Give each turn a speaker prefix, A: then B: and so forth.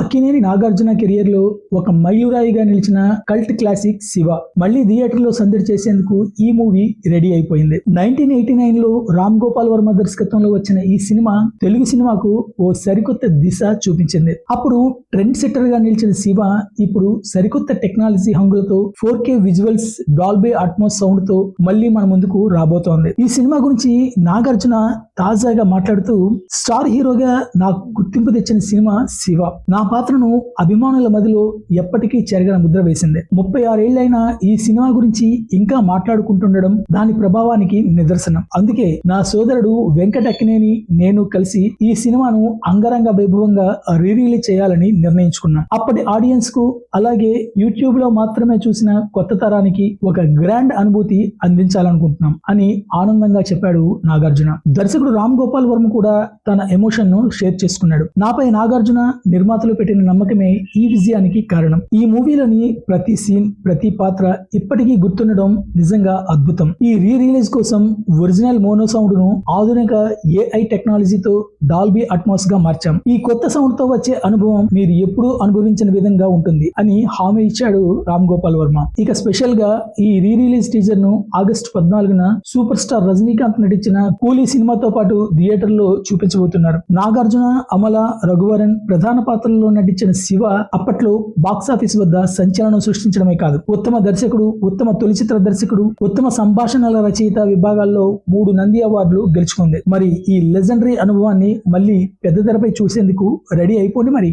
A: అక్కినేని నాగార్జున కెరియర్లో ఒక మైలురాయిగా నిలిచిన కల్ట్ క్లాసిక్ శివ. మళ్ళీ థియేటర్లో సందడి చేసేందుకు ఈ మూవీ రెడీ అయిపోయింది. నైన్టీన్ ఎయిటీ నైన్లో రామ్ గోపాల్ వర్మ దర్శకత్వంలో వచ్చిన ఈ సినిమా తెలుగు సినిమాకు ఓ సరికొత్త దిశ చూపించింది. అప్పుడు ట్రెండ్ సెట్టర్గా నిలిచిన శివ ఇప్పుడు సరికొత్త టెక్నాలజీ హంగులతో four K visuals Dolby Atmos సౌండ్తో మళ్ళీ మన ముందుకు రాబోతోంది. ఈ సినిమా గురించి నాగార్జున తాజాగా మాట్లాడుతూ స్టార్ హీరోగా నాకు గుర్తింపు తెచ్చిన సినిమా శివ. నా పాత్రను అభిమానుల మదిలో ఎప్పటికీ చెరగన ముద్ర వేసింది. ముప్పై ఆరేళ్ళైనా ఈ సినిమా గురించి ఇంకా మాట్లాడుకుంటుండడం దాని ప్రభావానికి నిదర్శనం. అందుకే నా సోదరుడు వెంకట అక్కినేని నేను కలిసి ఈ సినిమాను అంగరంగ వైభవంగా రీ రిలీజ్ చేయాలని నిర్ణయించుకున్నాను అప్పటి ఆడియన్స్కు అలాగే యూట్యూబ్లో మాత్రమే చూసిన కొత్త తరానికి ఒక గ్రాండ్ అనుభూతి అందించాలనుకుంటున్నాం అని ఆనందంగా చెప్పాడు నాగార్జున. దర్శకుడు రామ్ గోపాల్ వర్మ కూడా తన ఎమోషన్ను షేర్ చేసుకున్నాడు. నాపై నాగార్జున నిర్మాతలు పెట్టిన నమ్మకమే ఈ విజయానికి కారణం. ఈ మూవీలోని ప్రతి సీన్ ప్రతి పాత్ర ఇప్పటికీ గుర్తుండడం నిజంగా అద్భుతం. ఈ రీ రిలీజ్ కోసం ఒరిజినల్ మోనో సౌండ్ను ఆధునిక ఏఐ టెక్నాలజీతో డాల్బీ అట్మాస్గా మార్చాం. ఈ కొత్త సౌండ్తో వచ్చే అనుభవం మీరు ఎప్పుడూ అనుభవించిన విధంగా ఉంటుంది అని హామీ ఇచ్చాడు రామ్ గోపాల్ వర్మ. ఇక స్పెషల్గా ఈ రీ రిలీజ్ టీజర్ను ఆగస్టు పద్నాలుగున సూపర్ స్టార్ రజనీకాంత్ నటించిన కూలీ సినిమాతో పాటు థియేటర్లో చూపించబోతున్నారు. నాగార్జున అమల రఘువరన్ ప్రధాన పాత్రల్లో నటించిన శివ అప్పట్లో బాక్సాఫీస్ వద్ద సంచలనం సృష్టించడమే కాదు. ఉత్తమ దర్శకుడు ఉత్తమ తొలిచిత్ర దర్శకుడు ఉత్తమ సంభాషణల రచయిత విభాగాల్లో మూడు నంది అవార్డులు గెలుచుకుంది. మరి ఈ లెజెండరీ అనుభవాన్ని మళ్ళీ పెద్ద తెరపై చూసేందుకు రెడీ అయిపోండి మరి.